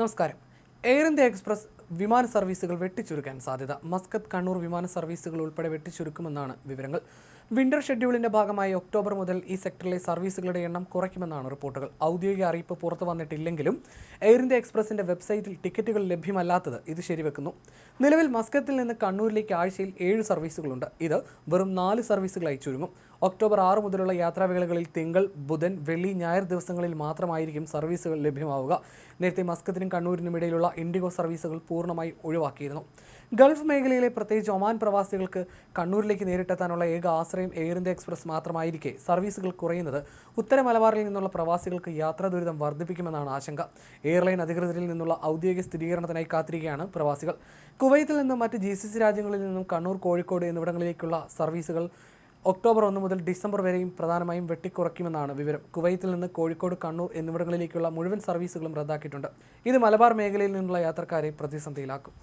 നമസ്കാരം. Air India express വിമാന സർവീസുകൾ വെട്ടിച്ചുരുക്കാൻ സാധ്യത. മസ്കത്ത് കണ്ണൂർ വിമാന സർവീസുകൾ ഉൾപ്പെടെ വെട്ടിച്ചുരുക്കുമെന്നാണ് വിവരങ്ങൾ. വിന്റർ ഷെഡ്യൂളിന്റെ ഭാഗമായി ഒക്ടോബർ മുതൽ ഈ സെക്ടറിലെ സർവീസുകളുടെ എണ്ണം കുറയ്ക്കുമെന്നാണ് റിപ്പോർട്ടുകൾ. ഔദ്യോഗിക അറിയിപ്പ് പുറത്തു വന്നിട്ടില്ലെങ്കിലും എയർ ഇന്ത്യ എക്സ്പ്രസിന്റെ വെബ്സൈറ്റിൽ ടിക്കറ്റുകൾ ലഭ്യമല്ലാത്തത് ഇത് ശരിവെക്കുന്നു. നിലവിൽ മസ്കത്തിൽ നിന്ന് കണ്ണൂരിലേക്ക് ആഴ്ചയിൽ ഏഴ് സർവീസുകളുണ്ട്. ഇത് വെറും നാല് സർവീസുകളായി ചുരുങ്ങും. ഒക്ടോബർ ആറ് മുതലുള്ള യാത്രാവേളകളിൽ തിങ്കൾ ബുധൻ വെള്ളി ഞായർ ദിവസങ്ങളിൽ മാത്രമായിരിക്കും സർവീസുകൾ ലഭ്യമാവുക. നേരത്തെ മസ്കത്തിനും കണ്ണൂരിനും ഇടയിലുള്ള ഇൻഡിഗോ സർവീസുകൾ പൂർണമായി ഒഴിവാക്കിയിരുന്നു. ഗൾഫ് മേഖലയിലെ പ്രത്യേകിച്ച് ഒമാൻ പ്രവാസികൾക്ക് കണ്ണൂരിലേക്ക് നേരിട്ടെത്താനുള്ള ഏക ആശ്രയം എയർ ഇന്ത്യ എക്സ്പ്രസ് മാത്രമായിരിക്കെ സർവീസുകൾ കുറയുന്നത് ഉത്തര മലബാറിൽ നിന്നുള്ള പ്രവാസികൾക്ക് യാത്രാ ദുരിതം വർദ്ധിപ്പിക്കുമെന്നാണ് ആശങ്ക. എയർലൈൻ അധികൃതരിൽ നിന്നുള്ള ഔദ്യോഗിക സ്ഥിരീകരണത്തിനായി കാത്തിരിക്കുകയാണ് പ്രവാസികൾ. കുവൈത്തിൽ നിന്നും മറ്റ് ജി രാജ്യങ്ങളിൽ നിന്നും കണ്ണൂർ കോഴിക്കോട് എന്നിവിടങ്ങളിലേക്കുള്ള സർവീസുകൾ ഒക്ടോബർ ഒന്ന് മുതൽ ഡിസംബർ വരെയും പ്രധാനമായും വെട്ടിക്കുറയ്ക്കുമെന്നാണ് വിവരം. കുവൈത്തിൽ നിന്ന് കോഴിക്കോട് കണ്ണൂർ എന്നിവിടങ്ങളിലേക്കുള്ള മുഴുവൻ സർവീസുകളും റദ്ദാക്കിയിട്ടുണ്ട്. ഇത് മലബാർ മേഖലയിൽ നിന്നുള്ള യാത്രക്കാരെ പ്രതിസന്ധിയിലാക്കും.